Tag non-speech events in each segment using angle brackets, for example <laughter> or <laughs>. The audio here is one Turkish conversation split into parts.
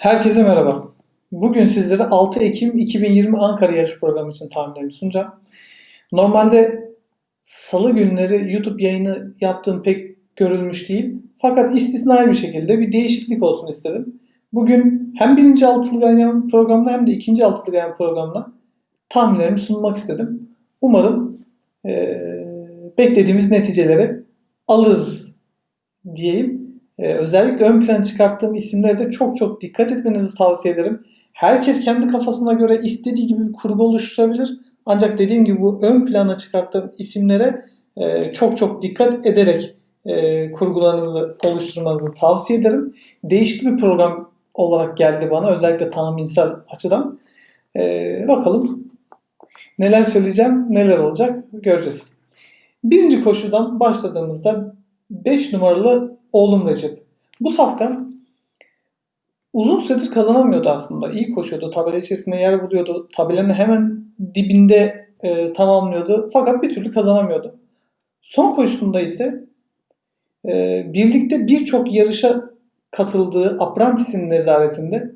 Herkese merhaba. Bugün sizlere 6 Ekim 2020 Ankara yarış programı için tahminlerimi sunacağım. Normalde salı günleri YouTube yayını yaptığım pek görülmüş değil. Fakat istisnai bir şekilde bir değişiklik olsun istedim. Bugün hem birinci altılı ganyan programına hem de ikinci altılı ganyan programına tahminlerimi sunmak istedim. Umarım eee, beklediğimiz neticeleri alırız diyeyim. Ee, özellikle ön plana çıkarttığım isimlere de çok çok dikkat etmenizi tavsiye ederim. Herkes kendi kafasına göre istediği gibi bir kurgu oluşturabilir. Ancak dediğim gibi bu ön plana çıkarttığım isimlere e, çok çok dikkat ederek e, kurgularınızı oluşturmanızı tavsiye ederim. Değişik bir program olarak geldi bana özellikle tahminsel açıdan. E, bakalım neler söyleyeceğim, neler olacak göreceğiz. Birinci koşudan başladığımızda 5 numaralı Oğlum Recep. Bu safkan uzun süredir kazanamıyordu aslında. İyi koşuyordu. Tabela içerisinde yer buluyordu. Tabelanın hemen dibinde e, tamamlıyordu. Fakat bir türlü kazanamıyordu. Son koşusunda ise e, birlikte birçok yarışa katıldığı Apprentice'in nezaretinde,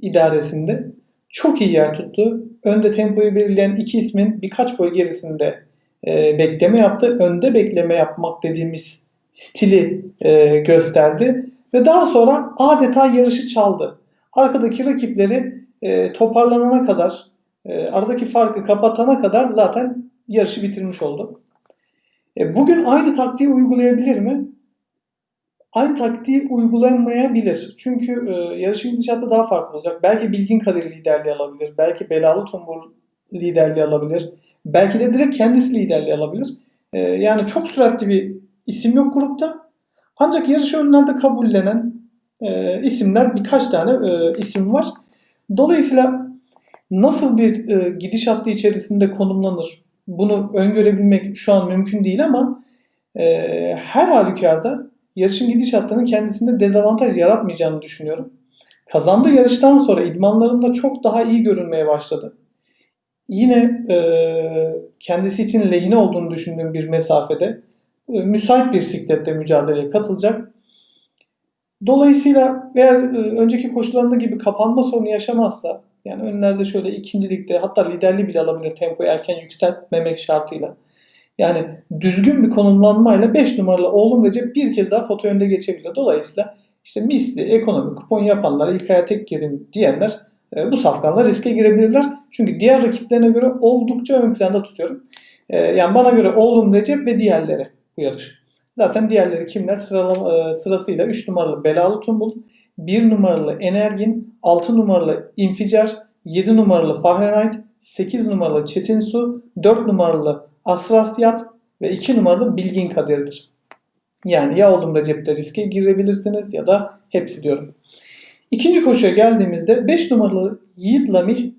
idaresinde çok iyi yer tuttu. Önde tempoyu belirleyen iki ismin birkaç boy gerisinde e, bekleme yaptı. Önde bekleme yapmak dediğimiz stili e, gösterdi ve daha sonra adeta yarışı çaldı. Arkadaki rakipleri e, toparlanana kadar, e, aradaki farkı kapatana kadar zaten yarışı bitirmiş oldu. E, bugün aynı taktiği uygulayabilir mi? Aynı taktiği uygulamayabilir. Çünkü e, yarışın gidişatı daha farklı olacak. Belki Bilgin Kadir liderliği alabilir. Belki Belalı Tombul liderliği alabilir. Belki de direkt kendisi liderliği alabilir. E, yani çok süratli bir isim yok grupta. Ancak yarış önlerde kabullenen e, isimler birkaç tane e, isim var. Dolayısıyla nasıl bir e, gidiş hattı içerisinde konumlanır bunu öngörebilmek şu an mümkün değil ama e, her halükarda yarışın gidiş hattının kendisinde dezavantaj yaratmayacağını düşünüyorum. Kazandığı yarıştan sonra idmanlarında çok daha iyi görünmeye başladı. Yine e, kendisi için lehine olduğunu düşündüğüm bir mesafede müsait bir siklette mücadeleye katılacak. Dolayısıyla eğer e, önceki koşularında gibi kapanma sorunu yaşamazsa yani önlerde şöyle ikincilikte hatta liderliği bile alabilir tempoyu erken yükseltmemek şartıyla. Yani düzgün bir konumlanmayla 5 numaralı oğlum Recep bir kez daha foto önde geçebilir. Dolayısıyla işte misli, ekonomi, kupon yapanlar, ilk aya tek girin diyenler e, bu safkanla riske girebilirler. Çünkü diğer rakiplerine göre oldukça ön planda tutuyorum. Yani bana göre oğlum Recep ve diğerleri bu yarış. Zaten diğerleri kimler? Sıralama, e, sırasıyla 3 numaralı Belalı Tumbul, 1 numaralı Energin, 6 numaralı İnficar, 7 numaralı Fahrenheit, 8 numaralı Çetin Su, 4 numaralı Asrasyat ve 2 numaralı Bilgin Kadir'dir. Yani ya oğlum Recep'te riske girebilirsiniz ya da hepsi diyorum. İkinci koşuya geldiğimizde 5 numaralı Yiğit Lamih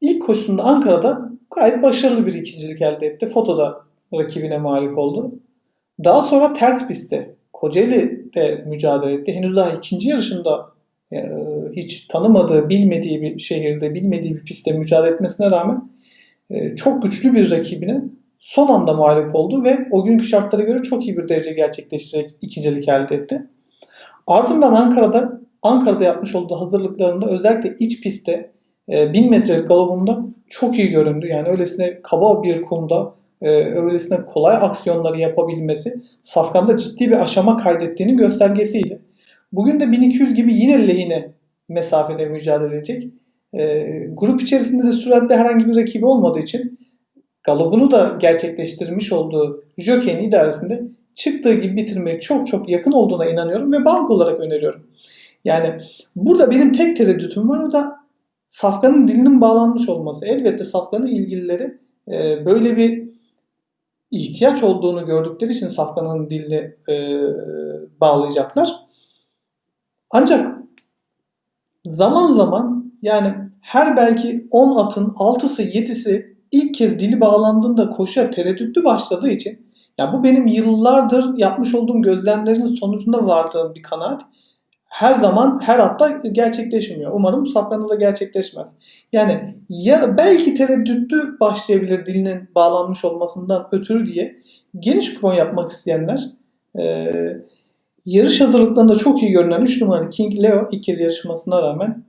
ilk koşusunda Ankara'da gayet başarılı bir ikincilik elde etti. Fotoda rakibine mağlup oldu. Daha sonra ters pistte Kocaeli'de mücadele etti. Henüz daha ikinci yarışında e, hiç tanımadığı, bilmediği bir şehirde, bilmediği bir pistte mücadele etmesine rağmen e, çok güçlü bir rakibine son anda mağlup oldu ve o günkü şartlara göre çok iyi bir derece gerçekleştirerek ikincilik elde etti. Ardından Ankara'da Ankara'da yapmış olduğu hazırlıklarında özellikle iç pistte 1000 e, metrelik galobunda çok iyi göründü. Yani öylesine kaba bir kumda e, öylesine kolay aksiyonları yapabilmesi Safkan'da ciddi bir aşama kaydettiğinin göstergesiydi. Bugün de 1200 gibi yine lehine mesafede mücadele edecek. E, grup içerisinde de süratle herhangi bir rakibi olmadığı için galobunu da gerçekleştirmiş olduğu Jockey'in idaresinde çıktığı gibi bitirmeye çok çok yakın olduğuna inanıyorum ve bank olarak öneriyorum. Yani burada benim tek tereddütüm var o da Safkan'ın dilinin bağlanmış olması. Elbette Safkan'ın ilgilileri e, böyle bir ihtiyaç olduğunu gördükleri için safkanın dilini e, bağlayacaklar. Ancak zaman zaman yani her belki 10 atın 6'sı 7'si ilk kez dili bağlandığında koşuya tereddütlü başladığı için ya bu benim yıllardır yapmış olduğum gözlemlerin sonucunda vardığım bir kanaat her zaman her hatta gerçekleşmiyor. Umarım Safkan'da da gerçekleşmez. Yani ya belki tereddütlü başlayabilir dilinin bağlanmış olmasından ötürü diye geniş kupon yapmak isteyenler e, Yarış hazırlıklarında çok iyi görünen 3 numaralı King Leo kez yarışmasına rağmen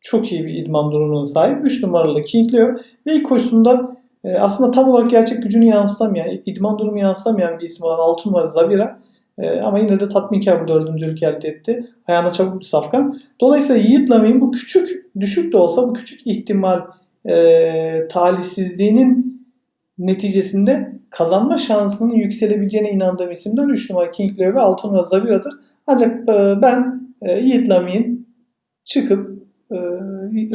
çok iyi bir idman durumuna sahip. 3 numaralı King Leo ve ilk koşusunda e, aslında tam olarak gerçek gücünü yansıtamayan, idman durumu yansıtamayan bir isim olan 6 numaralı Zabira e, ama yine de tatminkar bir dördüncülük elde etti. Ayağına çabuk bir safkan. Dolayısıyla Yiğit Lamin bu küçük, düşük de olsa bu küçük ihtimal e, talihsizliğinin neticesinde kazanma şansının yükselebileceğine inandığım isimden 3 numara King Leo ve 6 numara Zavira'dır. Ancak e, ben e, Yiğit Lamin çıkıp e,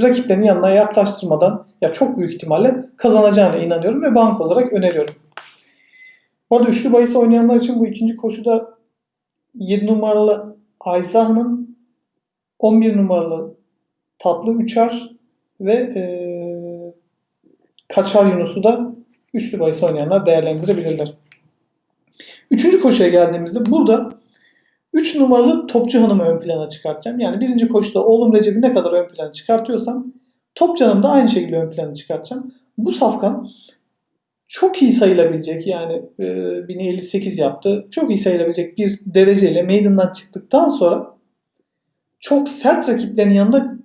rakiplerin yanına yaklaştırmadan ya çok büyük ihtimalle kazanacağına inanıyorum ve bank olarak öneriyorum. Bu üçlü bahis oynayanlar için bu ikinci koşuda 7 numaralı Ayza Hanım, 11 numaralı Tatlı Üçer ve e, Kaçar Yunus'u da üçlü bahis oynayanlar değerlendirebilirler. Üçüncü koşuya geldiğimizde burada 3 numaralı Topçu Hanım'ı ön plana çıkartacağım. Yani birinci koşuda oğlum Recep'i ne kadar ön plana çıkartıyorsam Topçu Hanım'ı da aynı şekilde ön plana çıkartacağım. Bu safkan çok iyi sayılabilecek yani e, 1058 yaptı. Çok iyi sayılabilecek bir dereceyle meydandan çıktıktan sonra çok sert rakiplerin yanında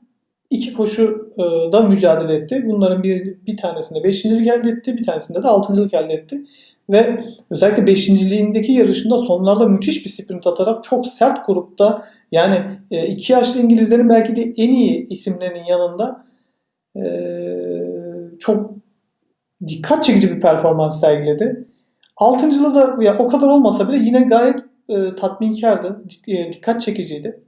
iki koşu e, da mücadele etti. Bunların bir, bir tanesinde beşincilik elde etti, bir tanesinde de altıncılık elde etti. Ve özellikle beşinciliğindeki yarışında sonlarda müthiş bir sprint atarak çok sert grupta yani e, iki yaşlı İngilizlerin belki de en iyi isimlerinin yanında e, çok dikkat çekici bir performans sergiledi. Altıncılığı da ya, o kadar olmasa bile yine gayet e, tatminkardı, e, dikkat çekiciydi.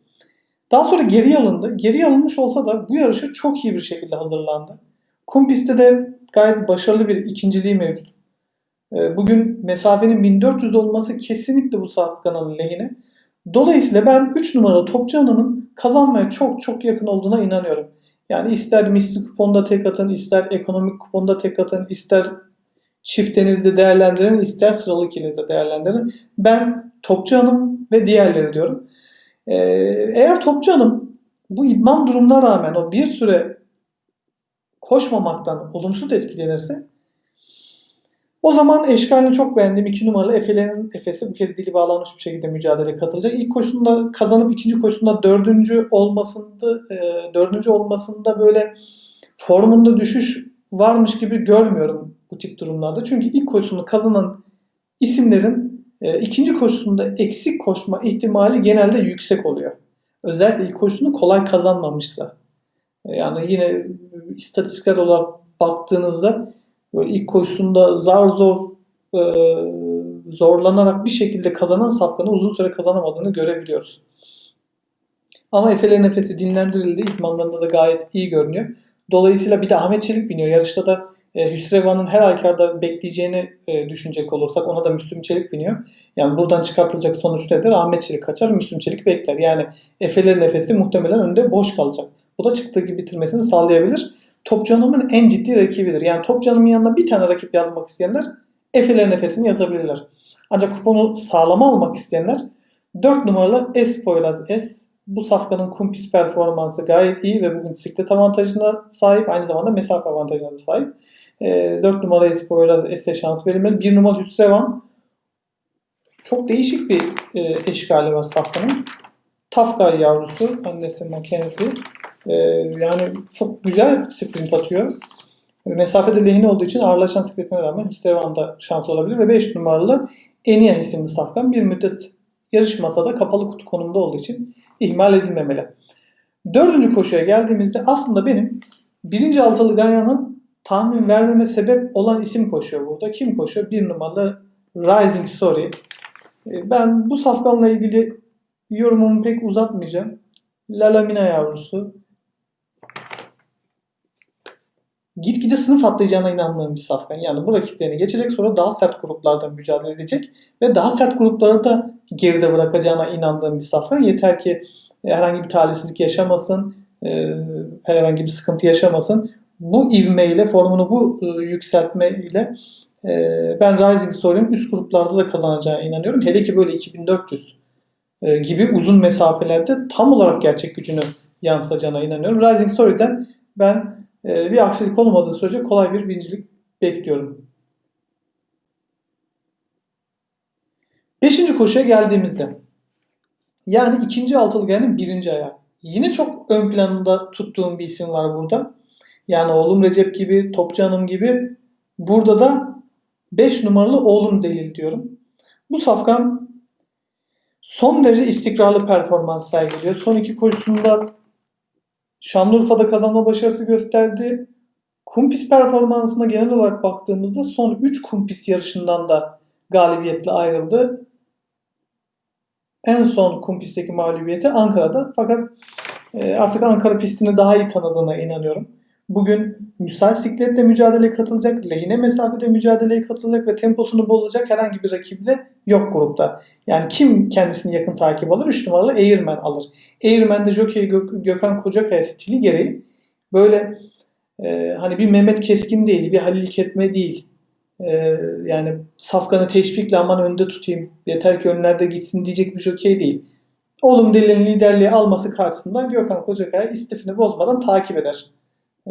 Daha sonra geri alındı. Geri alınmış olsa da bu yarışı çok iyi bir şekilde hazırlandı. Kum pistte de gayet başarılı bir ikinciliği mevcut. E, bugün mesafenin 1400 olması kesinlikle bu safkanın lehine. Dolayısıyla ben 3 numaralı Topçu Hanım'ın kazanmaya çok çok yakın olduğuna inanıyorum. Yani ister misli kuponda tek atın, ister ekonomik kuponda tek atın, ister çiftenizde değerlendirin, ister sıralı ikinizde değerlendirin. Ben Topçu Hanım ve diğerleri diyorum. Ee, eğer Topçu Hanım bu idman durumuna rağmen o bir süre koşmamaktan olumsuz etkilenirse o zaman eşkalini çok beğendim. 2 numaralı Efe'lerin Efes'i bu kez dili bağlanmış bir şekilde mücadele katılacak. İlk koşusunda kazanıp ikinci koşusunda dördüncü olmasında e, dördüncü olmasında böyle formunda düşüş varmış gibi görmüyorum bu tip durumlarda. Çünkü ilk koşusunu kazanan isimlerin e, ikinci koşusunda eksik koşma ihtimali genelde yüksek oluyor. Özellikle ilk koşusunu kolay kazanmamışsa. E, yani yine istatistiksel olarak baktığınızda böyle ilk koşusunda zar zor e, zorlanarak bir şekilde kazanan safkanı uzun süre kazanamadığını görebiliyoruz. Ama Efe'lerin nefesi dinlendirildi. İdmanlarında da gayet iyi görünüyor. Dolayısıyla bir de Ahmet Çelik biniyor. Yarışta da e, Hüsrevan'ın her halükarda bekleyeceğini e, düşünecek olursak ona da Müslüm Çelik biniyor. Yani buradan çıkartılacak sonuç nedir? Ahmet Çelik kaçar, Müslüm Çelik bekler. Yani Efe'lerin nefesi muhtemelen önde boş kalacak. Bu da çıktığı gibi bitirmesini sağlayabilir. Topçu Hanım'ın en ciddi rakibidir. Yani Topçu Hanım'ın yanına bir tane rakip yazmak isteyenler Efe'lerin nefesini yazabilirler. Ancak kuponu sağlama almak isteyenler 4 numaralı S Poyraz S. Bu safkanın kumpis performansı gayet iyi ve bugün bisiklet avantajına sahip. Aynı zamanda mesafe avantajına da sahip. E, 4 numara S Poyraz S'e şans verilmeli. 1 numaralı Hüsrevan çok değişik bir e, eşkali var safkanın. Tafkay yavrusu, annesi kendisi. Ee, yani çok güzel sprint atıyor. Mesafede lehine olduğu için ağırlaşan sikletine rağmen Hüstevan'da şans olabilir. Ve 5 numaralı Enia isimli safkan bir müddet yarışmasa da kapalı kutu konumda olduğu için ihmal edilmemeli. Dördüncü koşuya geldiğimizde aslında benim birinci altılı Ganya'nın tahmin vermeme sebep olan isim koşuyor burada. Kim koşuyor? Bir numaralı Rising Story. Ee, ben bu safkanla ilgili yorumumu pek uzatmayacağım. Lalamina yavrusu. Gitgide sınıf atlayacağına inandığım bir safkan. Yani bu rakiplerini geçecek sonra daha sert gruplardan mücadele edecek ve daha sert grupları da geride bırakacağına inandığım bir safkan. Yeter ki herhangi bir talihsizlik yaşamasın, e, herhangi bir sıkıntı yaşamasın. Bu ivmeyle, formunu bu e, yükseltmeyle e, ben Rising Story'nin üst gruplarda da kazanacağına inanıyorum. Hele ki böyle 2400 gibi uzun mesafelerde tam olarak gerçek gücünü yansıtacağına inanıyorum. Rising Story'den ben bir aksilik olmadığı sürece kolay bir birincilik bekliyorum. Beşinci koşuya geldiğimizde Yani ikinci altılı gelinin birinci ayağı. Yine çok ön planında tuttuğum bir isim var burada. Yani oğlum Recep gibi, Topçu Hanım gibi. Burada da 5 numaralı oğlum Delil diyorum. Bu safkan son derece istikrarlı performans sergiliyor. Son iki koşusunda Şanlıurfa'da kazanma başarısı gösterdi. Kumpis performansına genel olarak baktığımızda son 3 kumpis yarışından da galibiyetle ayrıldı. En son kumpisteki mağlubiyeti Ankara'da. Fakat e, artık Ankara pistini daha iyi tanıdığına inanıyorum. Bugün müsait sikletle mücadeleye katılacak, lehine mesafede mücadeleye katılacak ve temposunu bozacak herhangi bir rakibi de yok grupta. Yani kim kendisini yakın takip alır? 3 numaralı Eğirmen alır. Eğirmen'de Jockey Gök- Gökhan Kocakaya stili gereği böyle e, hani bir Mehmet Keskin değil, bir Halil Ketme değil. E, yani safkanı teşvikle aman önde tutayım, yeter ki önlerde gitsin diyecek bir jockey değil. Oğlum Deli'nin liderliği alması karşısında Gökhan Kocakaya istifini bozmadan takip eder.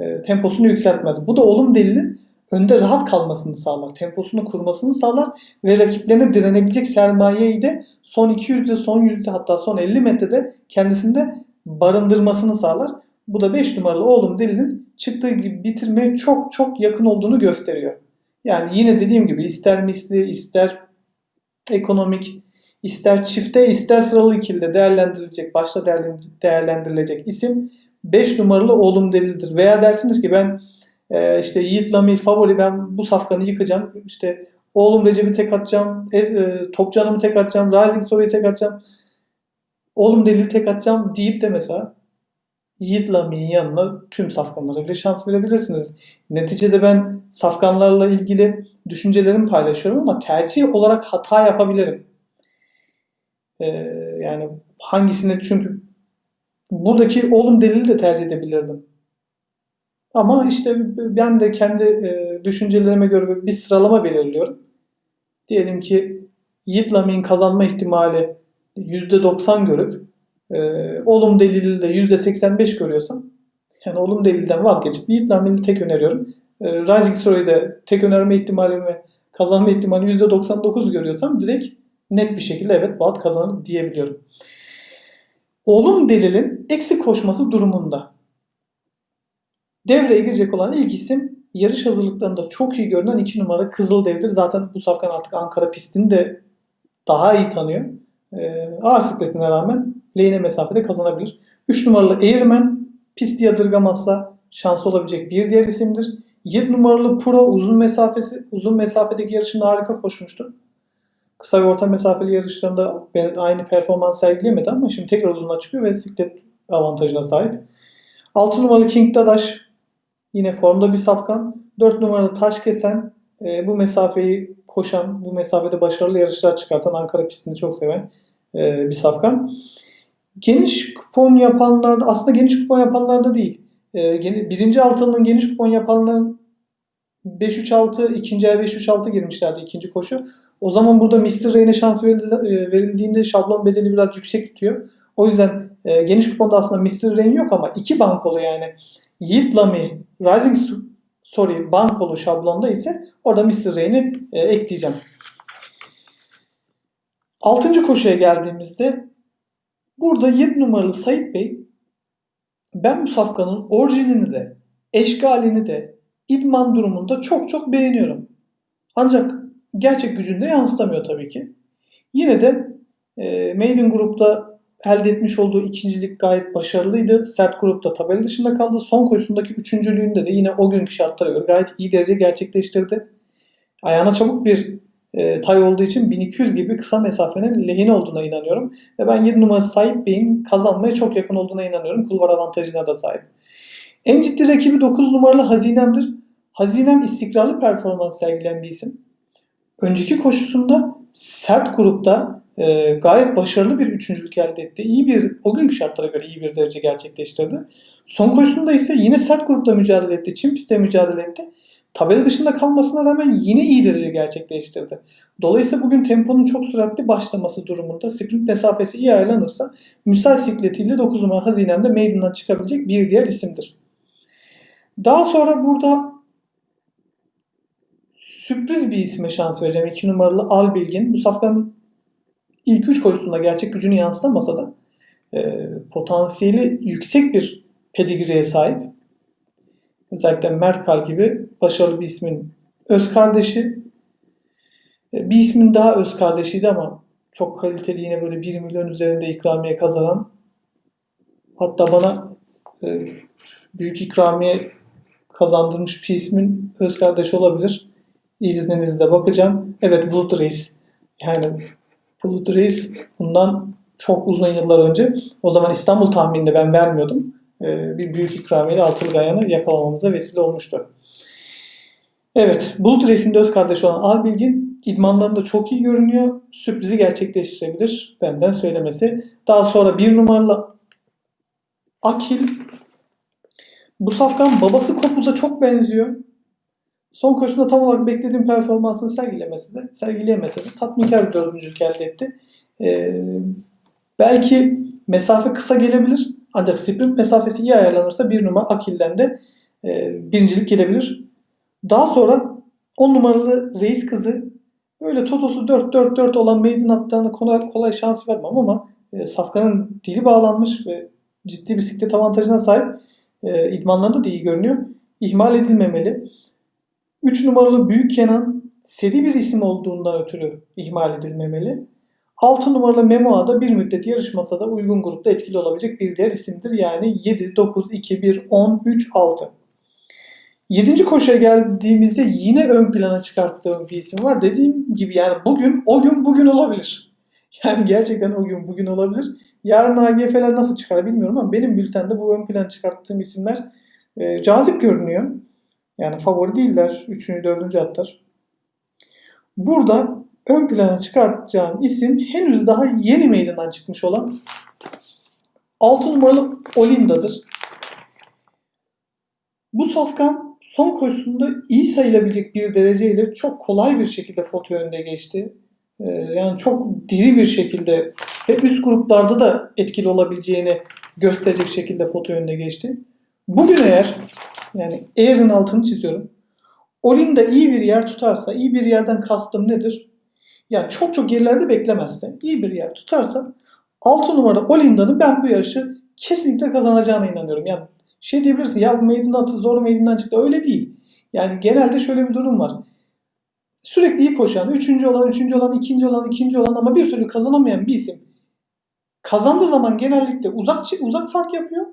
E, temposunu yükseltmez. Bu da Oğlum Deli'nin önde rahat kalmasını sağlar. Temposunu kurmasını sağlar ve rakiplerine direnebilecek sermayeyi de son 200'de, son 100'de hatta son 50 metrede kendisinde barındırmasını sağlar. Bu da 5 numaralı oğlum Deli'nin çıktığı gibi bitirmeye çok çok yakın olduğunu gösteriyor. Yani yine dediğim gibi ister misli, ister ekonomik, ister çifte, ister sıralı ikilide değerlendirilecek, başta değerlendirilecek isim 5 numaralı oğlum Deli'dir. Veya dersiniz ki ben e, işte Yiğit Lami favori ben bu safkanı yıkacağım. İşte oğlum Recep'i tek atacağım, e, e, Topcanım'ı tek atacağım, Rising Story'i tek atacağım. Oğlum Deli'yi tek atacağım deyip de mesela Yiğit Lami'nin yanına tüm safkanlara bile şans verebilirsiniz. Neticede ben safkanlarla ilgili düşüncelerimi paylaşıyorum ama tercih olarak hata yapabilirim. Ee, yani hangisini çünkü buradaki oğlum delili de tercih edebilirdim. Ama işte ben de kendi e, düşüncelerime göre bir sıralama belirliyorum. Diyelim ki Yiğit kazanma ihtimali %90 görüp e, olum delili de %85 görüyorsam yani olum delilden vazgeçip Yiğit tek öneriyorum. E, Rising Story'de de tek önerme ihtimalimi kazanma ihtimali %99 görüyorsam direkt net bir şekilde evet Boğat kazanır diyebiliyorum. Olum delilin eksik koşması durumunda devreye girecek olan ilk isim yarış hazırlıklarında çok iyi görünen 2 numara Kızıldev'dir. Zaten bu safkan artık Ankara pistini de daha iyi tanıyor. Ee, ağır sikletine rağmen lehine mesafede kazanabilir. 3 numaralı Eğirmen pisti yadırgamazsa şanslı olabilecek bir diğer isimdir. 7 numaralı Pro uzun mesafesi uzun mesafedeki yarışında harika koşmuştu. Kısa ve orta mesafeli yarışlarında aynı performans sergileyemedi ama şimdi tekrar uzuna çıkıyor ve siklet avantajına sahip. 6 numaralı King Dadaş yine formda bir safkan. 4 numaralı Taş Kesen e, bu mesafeyi koşan, bu mesafede başarılı yarışlar çıkartan Ankara pistini çok seven e, bir safkan. Geniş kupon yapanlarda aslında geniş kupon yapanlarda değil. E, birinci altının geniş kupon yapanların 5-3-6, ikinci el 5-3-6 girmişlerdi ikinci koşu. O zaman burada Mr. Rain'e şans verildiğinde şablon bedeli biraz yüksek tutuyor. O yüzden e, geniş kuponda aslında Mr. Rain yok ama iki bankolu yani Yiğit Lamy, Rising Sorry bankolu şablonda ise orada Mr. Rain'i e, ekleyeceğim. Altıncı koşuya geldiğimizde burada 7 numaralı Sait Bey ben bu safkanın orijinini de eşgalini de idman durumunda çok çok beğeniyorum. Ancak gerçek gücünde yansıtamıyor tabii ki. Yine de e, Maiden grupta elde etmiş olduğu ikincilik gayet başarılıydı. Sert grupta tabela dışında kaldı. Son koşusundaki üçüncülüğünde de yine o günkü şartlara göre gayet iyi derece gerçekleştirdi. Ayağına çabuk bir e, tay olduğu için 1200 gibi kısa mesafenin lehine olduğuna inanıyorum. Ve ben 7 numarası Sait Bey'in kazanmaya çok yakın olduğuna inanıyorum. Kulvar avantajına da sahip. En ciddi rakibi 9 numaralı Hazinem'dir. Hazinem istikrarlı performans sergileyen bir isim. Önceki koşusunda sert grupta e, gayet başarılı bir üçüncülük elde etti. İyi bir, o günkü şartlara göre iyi bir derece gerçekleştirdi. Son koşusunda ise yine sert grupta mücadele etti. Çim pistte mücadele etti. Tabela dışında kalmasına rağmen yine iyi derece gerçekleştirdi. Dolayısıyla bugün temponun çok süratli başlaması durumunda sprint mesafesi iyi ayarlanırsa müsait sikletiyle 9 numara hazinemde meydandan çıkabilecek bir diğer isimdir. Daha sonra burada sürpriz bir isme şans vereceğim. 2 numaralı Albilgin. Bu safkanın ilk üç koşusunda gerçek gücünü yansıtamasa da e, potansiyeli yüksek bir pedigreeye sahip. Özellikle Mert Kal gibi başarılı bir ismin öz kardeşi. E, bir ismin daha öz kardeşiydi ama çok kaliteli yine böyle 1 milyon üzerinde ikramiye kazanan hatta bana e, büyük ikramiye kazandırmış bir ismin öz kardeşi olabilir. İzninizle bakacağım. Evet Bulut Reis. Yani Bulut Reis bundan çok uzun yıllar önce o zaman İstanbul tahmininde ben vermiyordum. Ee, bir büyük ikramiyeyle Altılı Gayan'ı yakalamamıza vesile olmuştu. Evet, Bulut Reis'in öz kardeşi olan Albilgin idmanlarında çok iyi görünüyor. Sürprizi gerçekleştirebilir benden söylemesi. Daha sonra bir numaralı Akil. Bu safkan babası Kopuz'a çok benziyor. Son koşusunda tam olarak beklediğim performansını sergilemesi de, sergileyemese de tatminkar bir dördüncülük elde etti. Ee, belki mesafe kısa gelebilir ancak sprint mesafesi iyi ayarlanırsa bir numara Akil'den de e, birincilik gelebilir. Daha sonra 10 numaralı reis kızı böyle totosu 4-4-4 olan maiden atlarına kolay, kolay şans vermem ama e, Safkan'ın dili bağlanmış ve ciddi bisiklet avantajına sahip e, idmanlarında da iyi görünüyor. İhmal edilmemeli. 3 numaralı Büyük Kenan seri bir isim olduğundan ötürü ihmal edilmemeli. 6 numaralı Memoa da bir müddet yarışmasa da uygun grupta etkili olabilecek bir diğer isimdir. Yani 7, 9, 2, 1, 10, 3, 6. 7. koşuya geldiğimizde yine ön plana çıkarttığım bir isim var. Dediğim gibi yani bugün o gün bugün olabilir. Yani gerçekten o gün bugün olabilir. Yarın AGF'ler nasıl çıkar bilmiyorum ama benim bültende bu ön plana çıkarttığım isimler e, cazip görünüyor. Yani favori değiller. 3. 4. atlar. Burada ön plana çıkartacağım isim henüz daha yeni meydandan çıkmış olan 6 numaralı Olinda'dır. Bu safkan son koşusunda iyi sayılabilecek bir dereceyle çok kolay bir şekilde foto önde geçti. Ee, yani çok diri bir şekilde ve üst gruplarda da etkili olabileceğini gösterecek şekilde foto önde geçti. Bugün eğer yani eğerin altını çiziyorum. Olinda iyi bir yer tutarsa, iyi bir yerden kastım nedir? Yani çok çok yerlerde beklemezse, iyi bir yer tutarsa 6 numara Olinda'nın ben bu yarışı kesinlikle kazanacağına inanıyorum. Yani şey diyebilirsin ya bu maiden atı zor maiden'dan çıktı. Öyle değil. Yani genelde şöyle bir durum var. Sürekli iyi koşan, üçüncü olan, üçüncü olan, ikinci olan, ikinci olan ama bir türlü kazanamayan bir isim. Kazandığı zaman genellikle uzak uzak fark yapıyor.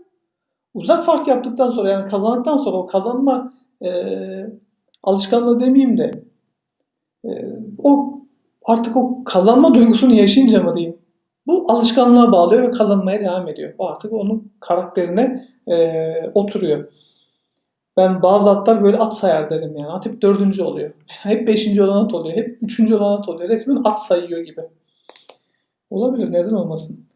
Uzak fark yaptıktan sonra yani kazandıktan sonra o kazanma e, alışkanlığı demeyeyim de e, o artık o kazanma duygusunu yaşayınca mı diyeyim bu alışkanlığa bağlıyor ve kazanmaya devam ediyor. O artık onun karakterine e, oturuyor. Ben bazı atlar böyle at sayar derim yani. At hep dördüncü oluyor. Hep beşinci olan at oluyor. Hep üçüncü olan at oluyor. Resmen at sayıyor gibi. Olabilir. Neden olmasın?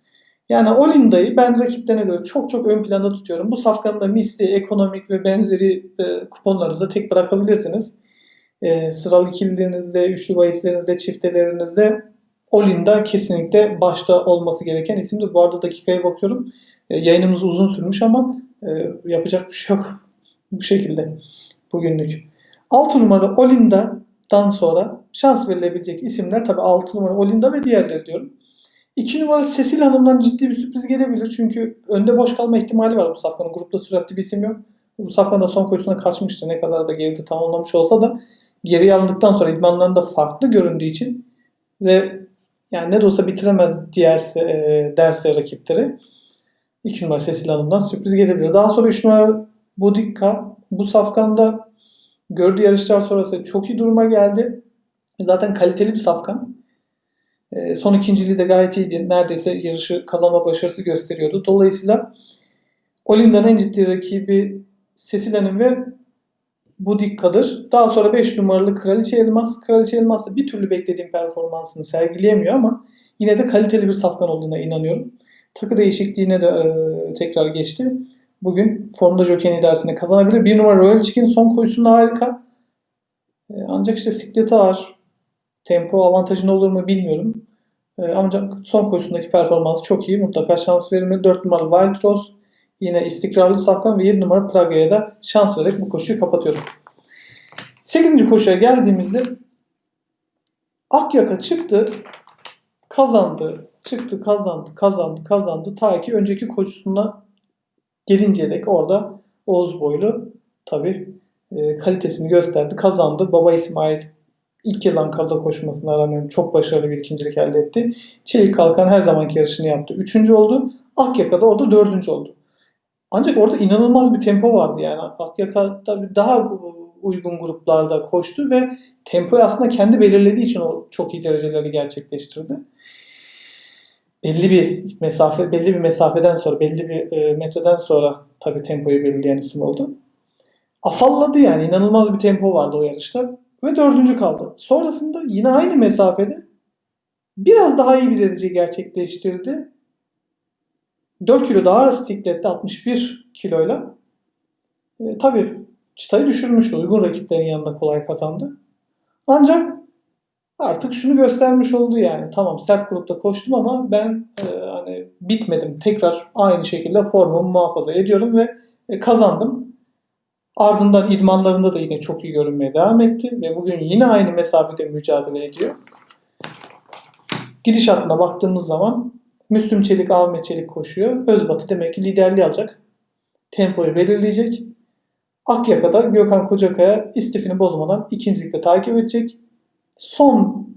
Yani Olinda'yı ben rakiplerine göre çok çok ön planda tutuyorum. Bu safkanın da misli, ekonomik ve benzeri e, kuponlarınızı tek bırakabilirsiniz. E, sıralı ikililerinizde, üçlü bahislerinizde, çiftelerinizde Olinda kesinlikle başta olması gereken isimdir. Bu arada dakikaya bakıyorum. E, yayınımız uzun sürmüş ama e, yapacak bir şey yok. <laughs> Bu şekilde bugünlük. 6 numara Olinda'dan sonra şans verilebilecek isimler tabi 6 numara Olinda ve diğerleri diyorum. 2 numara Sesil Hanım'dan ciddi bir sürpriz gelebilir. Çünkü önde boş kalma ihtimali var bu safkanın. Grupta süratli bir isim yok. Bu safkan da son koşusuna kaçmıştı. Ne kadar da geride tamamlamış olsa da geriye alındıktan sonra idmanlarında farklı göründüğü için ve yani ne de olsa bitiremez diğer e, derse rakipleri. 2 numara Sesil Hanım'dan sürpriz gelebilir. Daha sonra 3 numara Budikka. Bu safkanda gördüğü yarışlar sonrası çok iyi duruma geldi. Zaten kaliteli bir safkan. E, son ikinciliği de gayet iyiydi. Neredeyse yarışı kazanma başarısı gösteriyordu. Dolayısıyla Olinda'nın en ciddi rakibi Cecilia'nın ve Budikka'dır. Daha sonra 5 numaralı Kraliçe Elmas. Kraliçe Elmas da bir türlü beklediğim performansını sergileyemiyor ama yine de kaliteli bir safkan olduğuna inanıyorum. Takı değişikliğine de e, tekrar geçti. Bugün Formula Jockey'in dersine kazanabilir. Bir numara Royal Chicken son koşusunda harika. E, ancak işte sikleti ağır. Tempo avantajın olur mu bilmiyorum. E, ancak son koşusundaki performansı çok iyi. Mutlaka şans verilmeli. 4 numaralı Wild Rose. Yine istikrarlı safkan ve 7 numara Praga'ya da şans vererek bu koşuyu kapatıyorum. 8. koşuya geldiğimizde Akyaka çıktı. kazandı. Çıktı kazandı, kazandı, kazandı. Ta ki önceki koşusuna gelinceye dek orada Oğuz boylu tabi kalitesini gösterdi. Kazandı. Baba İsmail ilk kez Ankara'da koşmasına rağmen çok başarılı bir ikincilik elde etti. Çelik Kalkan her zamanki yarışını yaptı. Üçüncü oldu. Akyaka da orada dördüncü oldu. Ancak orada inanılmaz bir tempo vardı yani. Akyaka tabii daha uygun gruplarda koştu ve tempoyu aslında kendi belirlediği için o çok iyi dereceleri gerçekleştirdi. Belli bir mesafe, belli bir mesafeden sonra, belli bir e, metreden sonra tabii tempoyu belirleyen isim oldu. Afalladı yani. inanılmaz bir tempo vardı o yarışta ve dördüncü kaldı. Sonrasında yine aynı mesafede biraz daha iyi bir derece gerçekleştirdi. 4 kilo daha ağır siklette 61 kiloyla. E, tabii çıtayı düşürmüştü. Uygun rakiplerin yanında kolay kazandı. Ancak artık şunu göstermiş oldu yani. Tamam sert grupta koştum ama ben e, hani bitmedim. Tekrar aynı şekilde formumu muhafaza ediyorum ve e, kazandım. Ardından idmanlarında da yine çok iyi görünmeye devam etti ve bugün yine aynı mesafede mücadele ediyor. Gidişatına baktığımız zaman Müslüm Çelik, Ahmet Çelik koşuyor. Özbatı demek ki liderliği alacak. Tempoyu belirleyecek. Akyaka'da Gökhan Kocakaya istifini bozmadan ikincilikte takip edecek. Son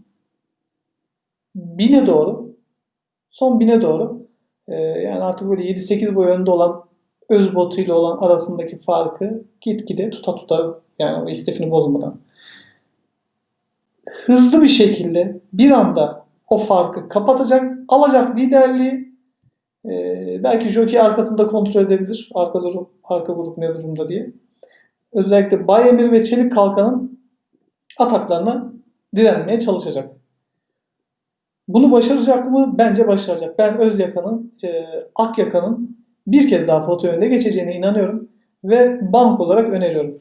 bine doğru son bine doğru e, yani artık böyle 7-8 boy önünde olan Özbotu ile olan arasındaki farkı gitgide tuta tuta yani o istifini bozmadan hızlı bir şekilde bir anda o farkı kapatacak, alacak liderliği. Ee, belki jockey arkasında kontrol edebilir. Arka, durum, arka grup ne durumda diye. Özellikle Bayemir ve Çelik Kalkan'ın ataklarına direnmeye çalışacak. Bunu başaracak mı? Bence başaracak. Ben Özyakan'ın, e, Akyaka'nın bir kez daha foto önünde geçeceğine inanıyorum ve bank olarak öneriyorum.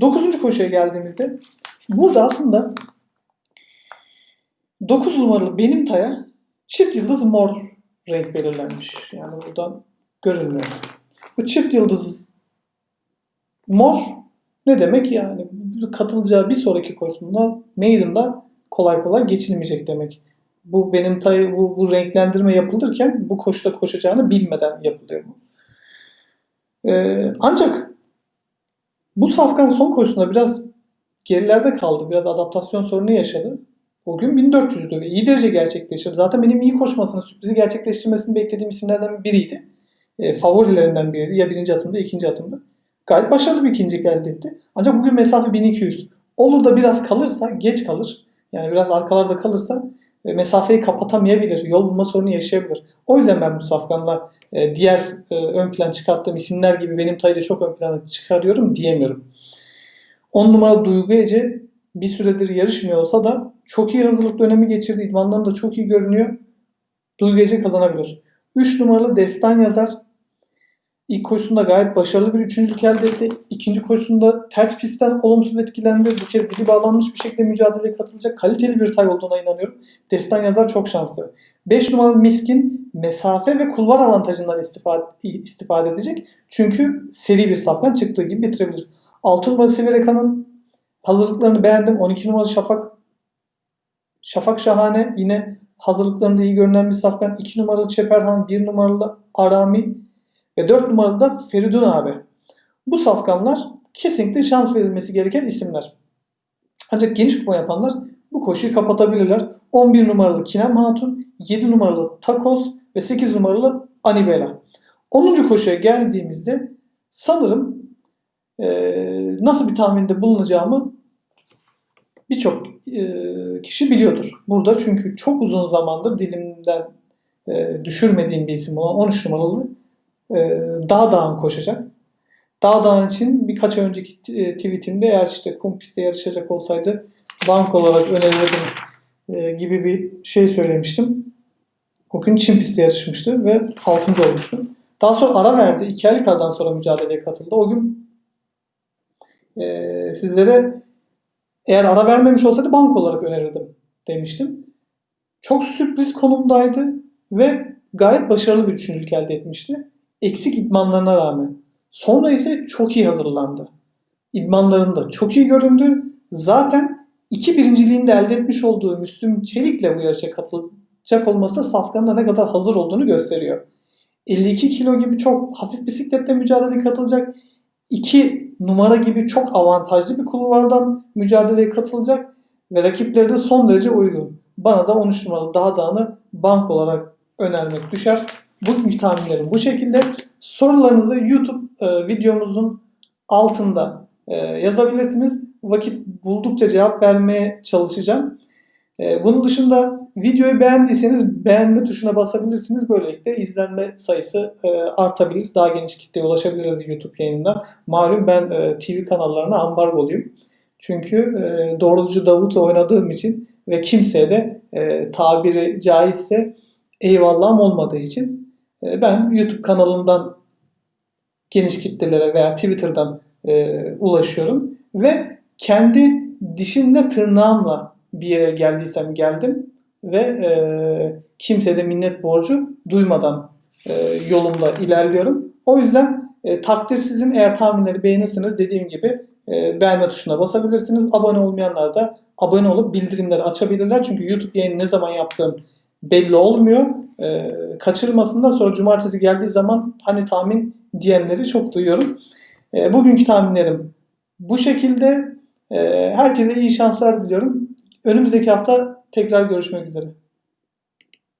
Dokuzuncu koşuya geldiğimizde burada aslında 9 numaralı benim taya çift yıldız mor renk belirlenmiş. Yani buradan görünmüyor. Bu çift yıldız mor ne demek yani? Katılacağı bir sonraki koşusunda Maiden'da kolay kolay geçilmeyecek demek. Bu benim tayı bu, bu renklendirme yapılırken bu koşuda koşacağını bilmeden yapılıyor bu. Ee, ancak bu safkan son koşusunda biraz gerilerde kaldı. Biraz adaptasyon sorunu yaşadı. O gün 1400'dü ve iyi derece gerçekleştirdi. Zaten benim iyi koşmasını, sürprizi gerçekleştirmesini beklediğim isimlerden biriydi. E, favorilerinden biriydi. Ya birinci atımda, ikinci atımda. Gayet başarılı bir ikinci elde etti. Ancak bugün mesafe 1200. Olur da biraz kalırsa, geç kalır. Yani biraz arkalarda kalırsa mesafeyi kapatamayabilir. Yol bulma sorunu yaşayabilir. O yüzden ben bu safkanla e, diğer e, ön plan çıkarttığım isimler gibi benim tayı da çok ön plana çıkarıyorum diyemiyorum. 10 numaralı Duygu Ece bir süredir yarışmıyor olsa da çok iyi hazırlık dönemi geçirdi. İdmanlarında çok iyi görünüyor. Duygu Gece kazanabilir. 3 numaralı Destan Yazar İlk koşusunda gayet başarılı bir üçüncülük elde etti. İkinci koşusunda ters pistten olumsuz etkilendi. Bu kez dili bağlanmış bir şekilde mücadeleye katılacak kaliteli bir tay olduğuna inanıyorum. Destan Yazar çok şanslı. 5 numaralı Miskin mesafe ve kulvar avantajından istifade, istifade edecek. Çünkü seri bir safkan çıktığı gibi bitirebilir. 6 numaralı Sivereka'nın hazırlıklarını beğendim. 12 numaralı Şafak Şafak Şahane yine hazırlıklarında iyi görünen bir safkan. 2 numaralı Çeperhan, 1 numaralı Arami ve 4 numaralı da Feridun abi. Bu safkanlar kesinlikle şans verilmesi gereken isimler. Ancak geniş kupa yapanlar bu koşuyu kapatabilirler. 11 numaralı Kinem Hatun, 7 numaralı Takoz ve 8 numaralı Anibela. 10. koşuya geldiğimizde sanırım e, nasıl bir tahminde bulunacağımı birçok e, kişi biliyordur. Burada çünkü çok uzun zamandır dilimden e, düşürmediğim bir isim olan 13 numaralı e, Dağ Dağ'ın koşacak. Dağ Dağ'ın için birkaç önceki e, tweetimde eğer işte kum pistte yarışacak olsaydı bank olarak önerirdim e, gibi bir şey söylemiştim. O gün Çin pistte yarışmıştı ve 6. olmuştu. Daha sonra ara verdi. 2 aylık aradan sonra mücadeleye katıldı. O gün e, sizlere eğer ara vermemiş olsaydı bank olarak önerirdim demiştim. Çok sürpriz konumdaydı ve gayet başarılı bir üçüncülük elde etmişti. Eksik idmanlarına rağmen. Sonra ise çok iyi hazırlandı. İdmanlarında çok iyi göründü. Zaten iki birinciliğini de elde etmiş olduğu Müslüm Çelik'le bu yarışa katıl yapacak olması safkanın da ne kadar hazır olduğunu gösteriyor. 52 kilo gibi çok hafif bisikletle mücadeleye katılacak. 2 numara gibi çok avantajlı bir kulvardan mücadeleye katılacak ve rakipleri de son derece uygun. Bana da 13 numaralı daha dağını bank olarak önermek düşer. Bugünkü tahminlerim bu şekilde. Sorularınızı YouTube e, videomuzun altında e, yazabilirsiniz. Vakit buldukça cevap vermeye çalışacağım. E, bunun dışında videoyu beğendiyseniz beğenme tuşuna basabilirsiniz. Böylelikle izlenme sayısı e, artabilir. Daha geniş kitleye ulaşabiliriz YouTube yayınından. Malum ben e, TV kanallarına ambargoluyum. Çünkü e, doğrucu Davut oynadığım için ve kimseye de e, tabiri caizse eyvallahım olmadığı için ben YouTube kanalından geniş kitlelere veya Twitter'dan e, ulaşıyorum ve kendi dişimle tırnağımla bir yere geldiysem geldim ve e, kimseye de minnet borcu duymadan e, yolumda ilerliyorum. O yüzden e, takdir sizin eğer tahminleri beğenirseniz dediğim gibi e, beğenme tuşuna basabilirsiniz. Abone olmayanlar da abone olup bildirimleri açabilirler. Çünkü YouTube yayını ne zaman yaptığım belli olmuyor. E, kaçırmasınlar. Sonra cumartesi geldiği zaman hani tahmin diyenleri çok duyuyorum. E, bugünkü tahminlerim bu şekilde. E, herkese iyi şanslar diliyorum. Önümüzdeki hafta tekrar görüşmek üzere.